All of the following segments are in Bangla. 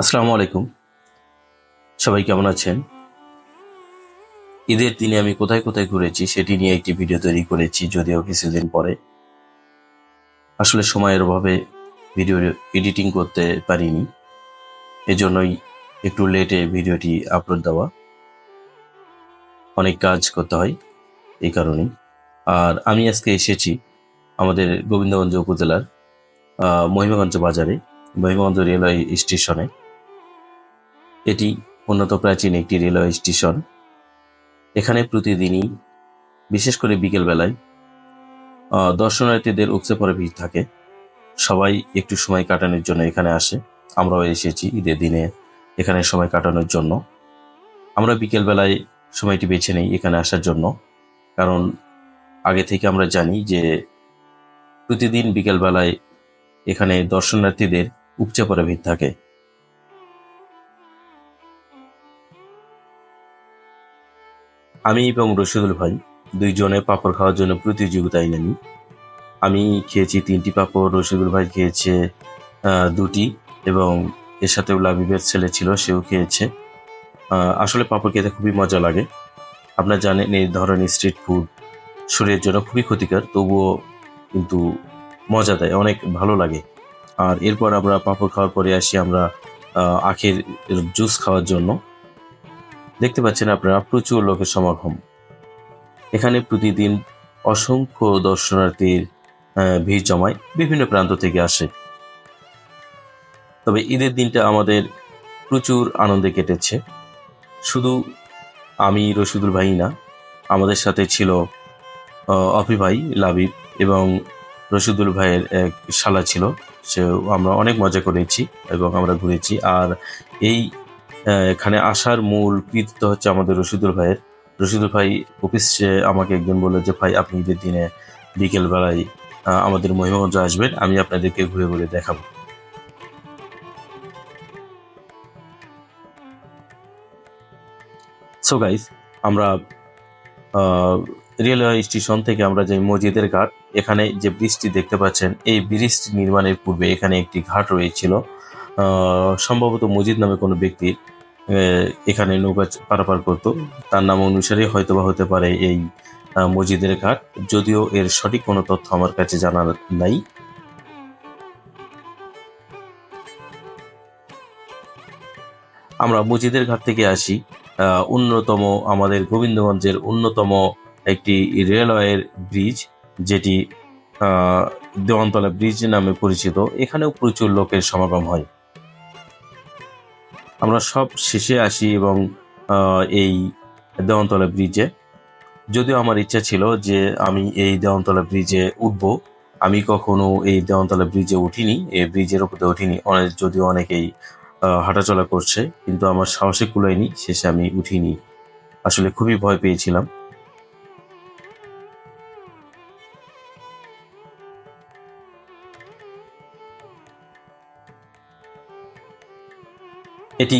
আসসালামু আলাইকুম। সবাই কেমন আছেন? ঈদের দিনে আমি কোথায় কোথায় ঘুরেছি সেটি নিয়ে একটি ভিডিও তৈরি করেছি, যদিও কিছুদিন পরে। আসলে সময়ের অভাবে ভিডিও এডিটিং করতে পারিনি। এজন্যই একটু লেটে ভিডিওটি আপলোড দেওয়া। অনেক কাজ করতে হয় এই কারণেই। আর আমি আজকে এসেছি আমাদের গোবিন্দগঞ্জ উপজেলার মহিমাগঞ্জ বাজারে, মহিমাগঞ্জ রেলওয়ে স্টেশনে। এটি উন্নত প্রাচীন একটি রেলওয়ে স্টেশন। এখানে প্রতিদিনই, বিশেষ করে বিকেলবেলায় দর্শনার্থীদের উপচে পড়ে ভিড় থাকে। সবাই একটু সময় কাটানোর জন্য এখানে আসে। আমরাও এসেছি ঈদের দিনে এখানে সময় কাটানোর জন্য। আমরা বিকেলবেলায় সময়টি বেছে নেই এখানে আসার জন্য। কারণ আগে থেকে আমরা জানি যে প্রতিদিন বিকেলবেলায় এখানে দর্শনার্থীদের উপচে পড়ে ভিড় থাকে। আমি এবং রশিদুল ভাই দুইজনে পাপড় খাওয়ার জন্য প্রতিযোগিতায় নামি আমি খেয়েছি তিনটি পাপড়, রশিদুল ভাই খেয়েছে দুটি এবং এর সাথেও লাবিবের ছেলে ছিল, সেও খেয়েছে। আসলে পাপড় খেতে খুবই মজা লাগে। আপনারা জানেন এই ধরনের স্ট্রিট ফুড শরীরের জন্য খুবই ক্ষতিকর, তবুও কিন্তু মজা দেয়, অনেক ভালো লাগে। আর এরপর আমরা পাপড় খাওয়ার পরে আসি আমরা আখের জুস খাওয়ার জন্য। দেখতে পাচ্ছেন আপনারা, প্রচুর লোকের সমাগম। এখানে প্রতিদিন অসংখ্য দর্শনার্থীর ভিড় জমায়, বিভিন্ন প্রান্ত থেকে আসে। তবে ঈদের দিনটা আমাদের প্রচুর আনন্দে কেটেছে। শুধু আমি, রশিদুল ভাই না, আমাদের সাথে ছিল অফি ভাই, লাবিব এবং রশিদুল ভাইয়ের এক শালা ছিল। সে, আমরা অনেক মজা করেছি এবং আমরা ঘুরেছি। আর এই এখানে আসার মূল কৃতিত্ব হচ্ছে আমাদের রশিদুল ভাইয়ের। রশিদুল ভাই অফিসে আমাকে একদিন বলল যে ভাই আপনি ঈদের দিনে বিকেল বেলায় আহ, আমাদের মহিমগঞ্জ আসবেন আমি আপনাদেরকে ঘুরে ঘুরে দেখাবো। সো গাইস আমরা রেলওয়ে স্টেশন থেকে আমরা যে মসজিদের ঘাট এখানে যে ব্রিজটি দেখতে পাচ্ছেন এই ব্রিজটি নির্মাণের পূর্বে এখানে একটি ঘাট রয়েছিল। সম্ভবত মসজিদ নামে কোনো ব্যক্তি আহ, এখানে নৌকা পারাপার করতো। তার নাম অনুসারে হয়তোবা হতে পারে এই মসজিদের ঘাট। যদিও এর সঠিক কোনো তথ্য আমার কাছে জানা নাই। আমরা মসজিদের ঘাট থেকে আসি। অন্যতম আমাদের গোবিন্দগঞ্জের অন্যতম একটি রেলওয়ের ব্রিজ, যেটি দেওয়ানতলা ব্রিজ নামে পরিচিত। এখানেও প্রচুর লোকের সমাগম হয়। আমরা সব শেষে আসি এবং এই দেওয়ানতলা ব্রিজে যদিও আমার ইচ্ছা ছিল যে আমি এই দেওয়ানতলা ব্রিজে উঠব। আমি কখনো এই দেওয়ানতলা ব্রিজে উঠিনি, এই ব্রিজের উপরে উঠিনি। অনেক, যদিও অনেকেই হাঁটাচলা করছে, কিন্তু আমার সাহসে কুলায়নি, শেষে আমি উঠিনি। আসলে খুবই ভয় পেয়েছিলাম। এটি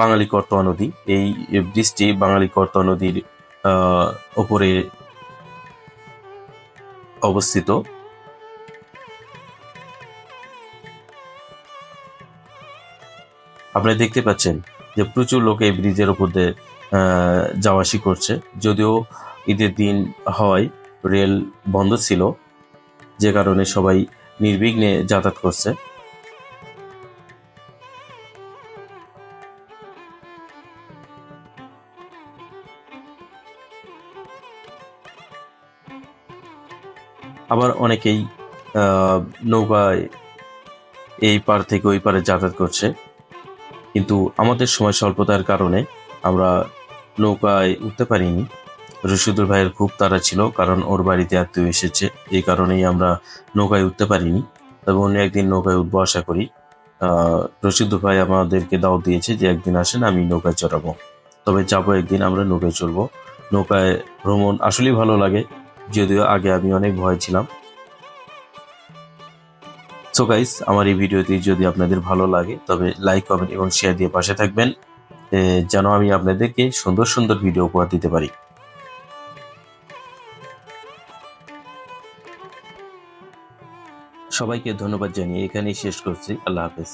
বাঙালি করতোয়া নদী। এই ব্রিজটি বাঙালি করতোয়া নদীর ওপরে অবস্থিত। আপনারা দেখতে পাচ্ছেন যে প্রচুর লোক এই ব্রিজের উপর দিয়ে যাওয়া আসি করছে। যদিও ঈদের দিন হয়, রেল বন্ধ ছিল, যে কারণে সবাই নির্বিঘ্নে যাতায়াত করছে। আবার অনেকেই নৌকায় এই পার থেকে ওই পারে যাতায়াত করছে। কিন্তু আমাদের সময় স্বল্পতার কারণে আমরা নৌকায় উঠতে পারিনি। রশিদুল ভাইয়ের খুব তাড়া ছিল, কারণ ওর বাড়িতে আত্মীয় এসেছে। এই কারণেই আমরা নৌকায় উঠতে পারিনি তবে অন্য একদিন নৌকায় উঠবো আশা করি। রশিদুল ভাই আমাদেরকে দাওয়াত দিয়েছে যে একদিন আসেন, আমি নৌকায় চড়াবো। তবে যাব একদিন, আমরা নৌকায় চলবো নৌকায় ভ্রমণ আসলেই ভালো লাগে। যদিও আগে আমি অনেক ভয় ছিলাম। সো গাইস আমার এই ভিডিওটি যদি আপনাদের ভালো লাগে, তবে লাইক কমেন্ট এবং শেয়ার দিয়ে পাশে থাকবেন যেন আমি আপনাদেরকে সুন্দর সুন্দর ভিডিও উপহার দিতে পারি। সবাইকে ধন্যবাদ জানিয়ে এখানেই শেষ করছি। আল্লাহ হাফেজ।